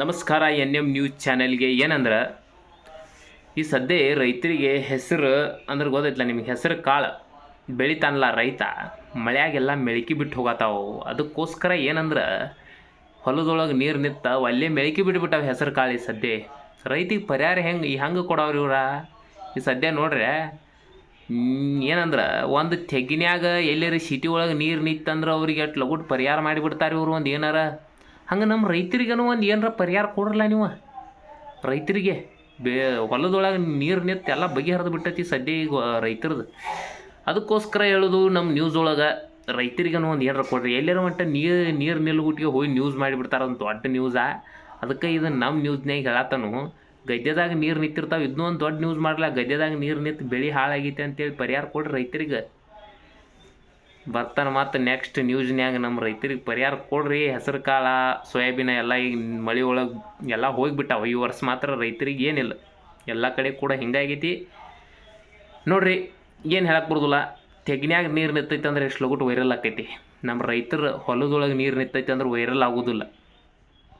ನಮಸ್ಕಾರ N M news ಚಾನೆಲ್ಗೆ ಏನಂದ್ರೆ, ಈ ಸದ್ಯ ರೈತರಿಗೆ ಹೆಸರು, ಅಂದ್ರೆ ಗೊತ್ತೈತಲ್ಲ ನಿಮಗೆ ಹೆಸರು ಕಾಳು, ಬೆಳಿತಾನಲ್ಲ ರೈತ, ಮಳೆಯಾಗೆಲ್ಲ ಮೆಳಕಿ ಬಿಟ್ಟು ಹೋಗತ್ತಾವು ಅದಕ್ಕೋಸ್ಕರ ಏನಂದ್ರೆ, ಹೊಲದೊಳಗೆ ನೀರು ನಿಂತ ಅಲ್ಲೇ ಮೆಳಕಿ ಬಿಟ್ಬಿಟ್ಟಾವೆ ಹೆಸರು ಕಾಳು ಈ ಸದ್ಯ ರೈತಿಗೆ ಪರಿಹಾರ ಹೆಂಗೆ ಹೆಂಗೆ ಕೊಡೋರು ಇವ್ರ? ಈ ಸದ್ಯ ನೋಡ್ರೆ ಏನಂದ್ರೆ, ಒಂದು ತೆಗಿನ್ಯಾಗ ಎಲ್ಲಾರ ಸಿಟಿ ಒಳಗೆ ನೀರು ನಿತ್ತಂದ್ರೆ ಅವ್ರಿಗೆ ಎಷ್ಟು ಲಗುಟ್ ಪರಿಹಾರ ಮಾಡಿಬಿಡ್ತಾರೆ ಇವರು ಒಂದು ಏನಾರ? ಹಂಗೆ ನಮ್ಮ ರೈತರಿಗೇನು ಒಂದು ಏನರ ಪರಿಹಾರ ಕೊಡ್ರಲ್ಲ ನೀವು? ರೈತರಿಗೆ ಬೇ ಹೊಲದೊಳಗೆ ನೀರು ನಿಂತು ಎಲ್ಲ ಬಗೆಹರಿದು ಬಿಟ್ಟೈತಿ ಸದ್ಯ ಈಗ ರೈತರದು. ಅದಕ್ಕೋಸ್ಕರ ಹೇಳೋದು ನಮ್ಮ ನ್ಯೂಸ್ ಒಳಗೆ ರೈತರಿಗೇನು ಒಂದು ಏನರ ಕೊಡ್ರಿ. ಎಲ್ಲಿರೋ ಮಟ್ಟ ನೀರು ನೀರು ನಿಲ್ಗುಟ್ಟಿಗೆ ಹೋಗಿ ನ್ಯೂಸ್ ಮಾಡಿಬಿಡ್ತಾರೆ ಒಂದು ದೊಡ್ಡ ನ್ಯೂಸಾ ಅದಕ್ಕೆ ಇದು ನಮ್ಮ ನ್ಯೂಸ್ನಾಗ ಹೇಳತ್ತನು ಗದ್ದೆದಾಗ ನೀರು ನಿಂತಿರ್ತಾವೆ ಇದನ್ನೂ ಒಂದು ದೊಡ್ಡ ನ್ಯೂಸ್ ಮಾಡಲ್ಲ ಗದ್ದೆದಾಗ ನೀರು ನಿಂತು ಬೆಳೆ ಹಾಳಾಗೈತೆ ಅಂತೇಳಿ ಪರಿಹಾರ ಕೊಡ್ರಿ ರೈತರಿಗೆ. ಬರ್ತಾನೆ ಮತ್ತು ನೆಕ್ಸ್ಟ್ ನ್ಯೂಸ್ನ್ಯಾಗ ನಮ್ಮ ರೈತರಿಗೆ ಪರಿಹಾರ ಕೊಡ್ರಿ. ಹೆಸರು ಕಾಳ, ಸೋಯಾಬೀನ ಎಲ್ಲ ಈಗ ಮಳೆ ಒಳಗೆ ಎಲ್ಲ ಹೋಗಿಬಿಟ್ಟಾವ. ಈ ವರ್ಷ ಮಾತ್ರ ರೈತರಿಗೆ ಏನಿಲ್ಲ. ಎಲ್ಲ ಕಡೆ ಕೂಡ ಹಿಂಗಾಗೈತಿ ನೋಡ್ರಿ, ಏನು ಹೇಳಕ್ಕೆ ಬರೋದಿಲ್ಲ. ತೆಗ್ನ್ಯಾಗ ನೀರು ನಿಂತೈತೆ ಅಂದ್ರೆ ಎಷ್ಟು ಲಗುಟ್ ವೈರಲ್ ಆಕೈತಿ. ನಮ್ಮ ರೈತರ ಹೊಲದೊಳಗೆ ನೀರು ನಿಂತೈತೆ ಅಂದ್ರೆ ವೈರಲ್ ಆಗೋದಿಲ್ಲ.